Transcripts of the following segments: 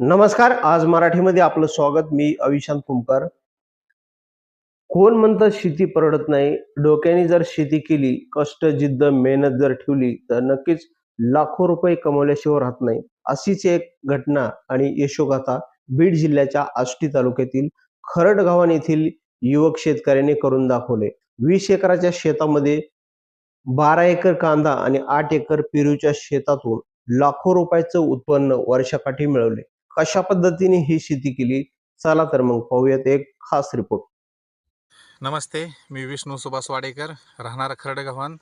नमस्कार आज मराठीमध्ये आपलं स्वागत. मी अविशांत कुमकर कोण म्हणतं शेती परवडत नाही? डोक्याने जर शेती केली कष्ट जिद्द मेहनत जर ठेवली तर नक्कीच लाखो रुपये कमवल्याशिवाय राहत नाही. अशीच एक घटना आणि यशोगाथा बीड जिल्ह्याच्या आष्टी तालुक्यातील खरड गावान येथील युवक शेतकऱ्याने करून दाखवले. वीस एकराच्या शेतामध्ये बारा एकर कांदा आणि आठ एकर पेरूच्या शेतातून लाखो रुपयाचं उत्पन्न वर्षाकाठी मिळवले. कशा पद्धतीने ही शेती केली? चला तर मग पाहूयात एक खास रिपोर्ट नमस्ते मी विष्णू सुभाष वाडेकर राहणार खरडगव्हाण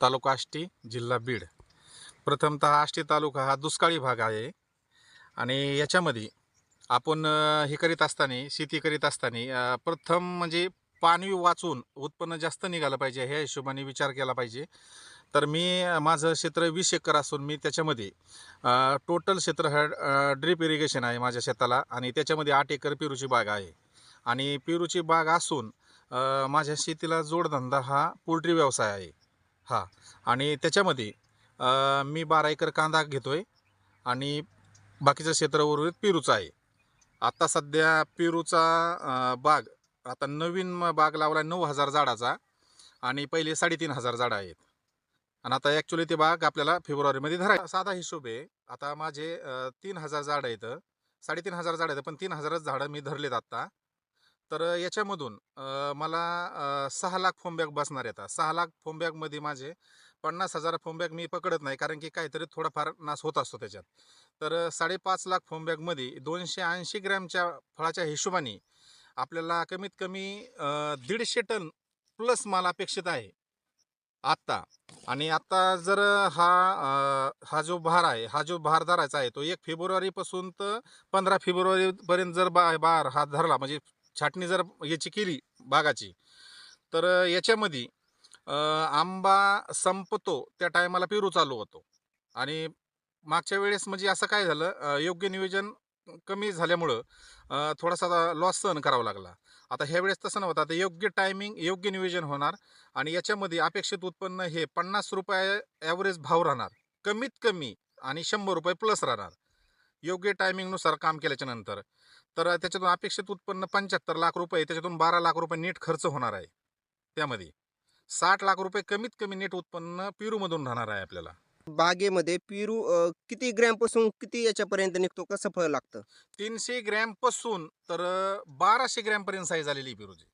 तालुका आष्टी जिल्हा बीड. प्रथमतः आष्टी तालुका हा दुष्काळी भाग आहे. आणि याच्यामध्ये आपण हे करीत असताना शेती करीत असताना प्रथम म्हणजे पाणी वाचून उत्पन्न जास्त निघालं पाहिजे ह्या हिशोबाने विचार केला पाहिजे. तर मी माझं क्षेत्र वीस एकर असून मी त्याच्यामध्ये टोटल क्षेत्र हा ड्रीप इरिगेशन आहे माझ्या शेताला आणि त्याच्यामध्ये आठ एकर पेरूची बाग आहे. आणि पेरूची बाग असून माझ्या शेतीला जोडधंदा हा पोल्ट्री व्यवसाय आहे. हा. आणि त्याच्यामध्ये मी बारा एकर कांदा घेतो आहे आणि बाकीचं क्षेत्र उर्वरित पेरूचं आहे. आत्ता सध्या पेरूचा बाग आता नवीन बाग लावला नऊ हजार झाडाचा आणि पहिले साडेतीन हजार झाडं आहेत. आणि आता ॲक्च्युली ते बाग आपल्याला फेब्रुवारीमध्ये धरायचं. साधा हिशोब आहे. आता माझे तीन हजार झाडं आहेत. साडेतीन हजार झाडं आहेत पण तीन हजारच झाडं मी धरलेत आत्ता. तर याच्यामधून मला सहा लाख फोमबॅग बसणार आहेत सहा लाख फोमबॅगमध्ये माझे पन्नास हजार फोमबॅग मी पकडत नाही कारण की काहीतरी थोडाफार नाश होत असतो त्याच्यात. तर साडेपाच लाख फोमबॅगमध्ये दोनशे ऐंशी ग्रॅमच्या फळाच्या हिशोबाने आपल्याला कमीत कमी दीडशे टन प्लस माल अपेक्षित आहे. आत्ता. आणि आता जर हा अ, हा जो भार आहे हा जो भार धरायचा आहे तो एक फेब्रुवारीपासून तर पंधरा फेब्रुवारीपर्यंत जर बा भार हा धरला म्हणजे छाटणी जर याची केली बागाची तर याच्यामध्ये अ, आंबा संपतो त्या टायमाला पेरू चालू होतो. आणि मागच्या वेळेस म्हणजे असं काय झालं अ, योग्य नियोजन कमी झाल्यामुळं अ, थोडासा लॉस सहन करावा लागला. आता ह्या वेळेस तसं नव्हतं. आता योग्य टायमिंग योग्य नियोजन होणार आणि याच्यामध्ये अपेक्षित उत्पन्न हे पन्नास रुपये ॲव्हरेज भाव राहणार. कमीत कमी आणि शंभर रुपये प्लस राहणार. योग्य टायमिंगनुसार काम केल्याच्यानंतर तर त्याच्यातून अपेक्षित उत्पन्न पंच्याहत्तर लाख रुपये त्याच्यातून बारा लाख रुपये नीट खर्च होणार आहे. त्यामध्ये साठ लाख रुपये कमीत कमी नेट उत्पन्न पिरूमधून राहणार आहे आपल्याला. बागेमध्ये पेरू अ, किती ग्रॅमपासून किती याच्यापर्यंत निघतो? कसं फळ लागतं? तीनशे ग्रॅमपासून तर बाराशे ग्रॅम पर्यंत साईज आलेली पेरूची.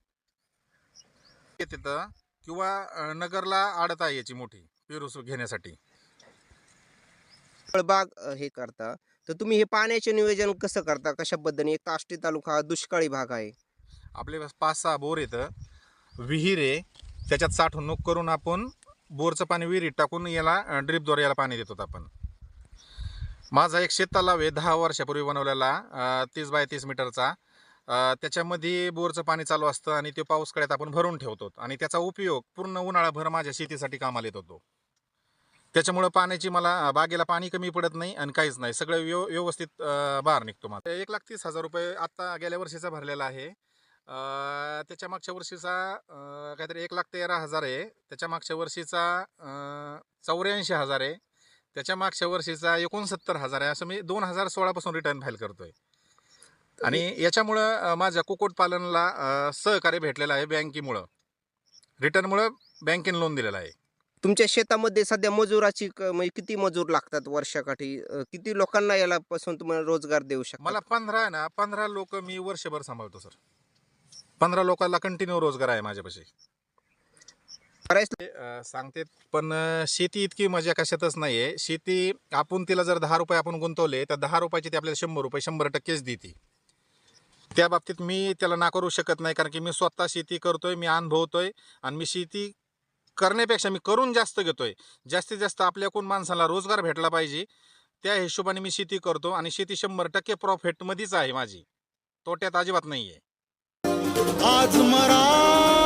तिथं किंवा अ, नगरला आडत आहे याची मोठी पेरू सु- घेण्यासाठी. फळबाग अ, हे करता. तर तुम्ही हे पाण्याचे नियोजन कसं करता? कशा पद्धतीने? एक ताष्टी तालुका हा दुष्काळी भाग आहे. आपले पाच सहा बोर येतं विहीर आहे. त्याच्यात साठवणूक करून आपण बोरचं पाणी विहिरीत टाकून याला ड्रीपद्वारे याला पाणी देतो आपण. माझा एक शेततलाव आहे दहा वर्षापूर्वी बनवलेला तीस बाय तीस मीटरचा. त्याच्यामध्ये बोरचं पाणी चालू असतं आणि ते पाऊसकळ्यात आपण भरून ठेवतो. आणि त्याचा उपयोग पूर्ण उन्हाळाभर माझ्या शेतीसाठी कामाला येत होतो. त्याच्यामुळं पाण्याची मला बागेला पाणी कमी पडत नाही आणि काहीच नाही. सगळं व्यव व्यवस्थित बाहेर निघतो माझा. एक लाख तीस हजार रुपये आत्ता गेल्या वर्षीचा भरलेला आहे. त्याच्या मागच्या वर्षीचा काहीतरी एक लाख तेरा हजार आहे. त्याच्या मागच्या वर्षीचा चौऱ्याऐंशी हजार आहे. त्याच्या मागच्या वर्षीचा एकोणसत्तर हजार आहे. असं मी दोन हजार सोळापासून रिटर्न फाईल करतोय. आणि याच्यामुळं माझ्या कुक्कुटपालनला सहकार्य भेटलेलं आहे बँकेमुळं. रिटर्नमुळं बँकेने लोन दिलेलं आहे. तुमच्या शेतामध्ये सध्या मजुराची क- म्हणजे किती मजूर लागतात वर्षाकाठी? किती लोकांना याला पासून तुम्हाला रोजगार देऊ शकता मला पंधरा ना पंधरा लोक मी वर्षभर सांभाळतो सर. पंधरा लोकांना कंटिन्यू रोजगार आहे माझ्यापाशी. बऱ्याच ते, सांगते पण शेती इतकी मजा कशातच नाही आहे शेती आपण तिला जर दहा रुपये आपण गुंतवले तर दहा रुपयाची ती आपल्याला शंभर रुपये शंभर टक्केच देते. त्या बाबतीत मी त्याला नाकारू शकत नाही कारण की मी स्वतः शेती करतोय मी अनुभवतोय आणि मी शेती करण्यापेक्षा मी करून जास्त घेतोय. जास्तीत जास्त आपल्याकडून माणसाला रोजगार भेटला पाहिजे त्या हिशोबाने मी शेती करतो आणि शेती शंभर टक्के प्रॉफिटमध्येच आहे माझी. तोट्यात अजिबात नाही आहे आज मराठी